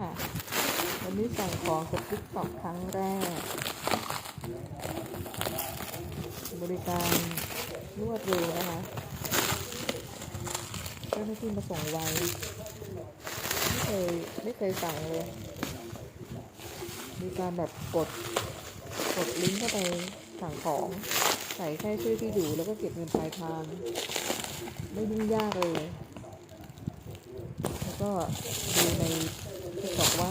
ค่ะวันนี้สั่งของกับติ๊กตอกครั้งแรก บริการรวดเร็วนะคะเจ้าหน้าที่มาส่งไวไม่เคยไม่เคยสั่งเลย มีการแบบกดกดลิงก์เข้าไปสั่งของ ใส่แค่ชื่อที่อยู่แล้วก็เก็บเงินปลายทางไม่ยุ่งยากเลย แล้วก็ดูใน ทิกตอกว่า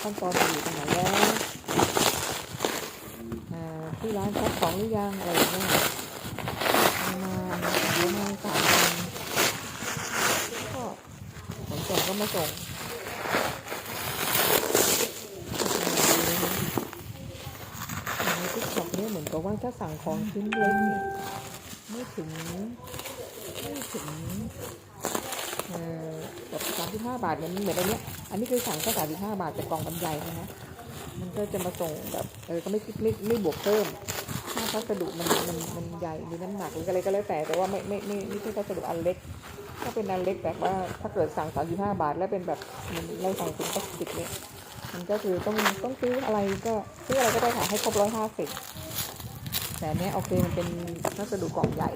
ขั้นตอนอยู่ตรงไหนแล้วที่ร้านซักของหรือยังอะไรอย่างเงี้ยประมาณเดี๋ยวมาสามวันก็ขนส่งก็มาส่งทิกตอกเนี่ยเหมือนกับว่าถ้าสั่งของชิ้นเล็กเนี่ยไม่ถึงไม่ถึงเอ่อแบบสามสิบห้าบาทเนี่ยมันเหมือนอันเนี้ย อันนี้คือสั่งแค่สามสิบห้าบาทแต่กล่องมันใหญ่นะฮะมันก็จะมาส่งแบบเออก็ไม่คิดไม่ไม่บวกเพิ่มถ้าพัสดุมันมันมันใหญ่มีน้ำหนักหรืออะไรก็แล้วแต่แต่ว่าไม่ไม่ไม่ไม่ใช่พัสดุอันเล็ก ถ้าเป็นอันเล็กแบบว่าถ้าเกิดสั่งสามสิบห้าบาท แล้วเป็นแบบมันเราสั่งถุงพลาสติกเนี่ยมันก็คือต้องต้องซื้ออะไรก็ซื้ออะไรก็ได้ค่ะให้ครบร้อยห้าสิบแต่เนี้ยโอเคมันเป็นพัสดุกล่องใหญ่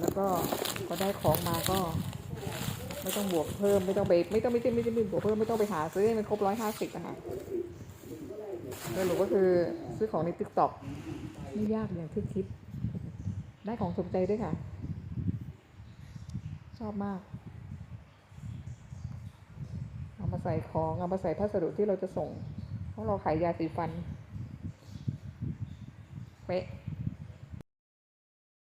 แล้วก็พอได้ของมาก็ ไม่ต้องบวกเพิ่มไม่ต้องไปไม่ต้องไม่ต้องไม่ต้องไม่บวกเพิ่มไม่ต้องไปหาซื้อให้มันครบร้อยห้าสิบนะคะสรุปก็คือซื้อของในติ๊กต็อกไม่ยากอย่างที่คิด ได้ของสมใจด้วยค่ะ ชอบมาก เอามาใส่ของ เอามาใส่พัสดุที่เราจะส่งเพราะเราขายยาสีฟัน เป๊ะ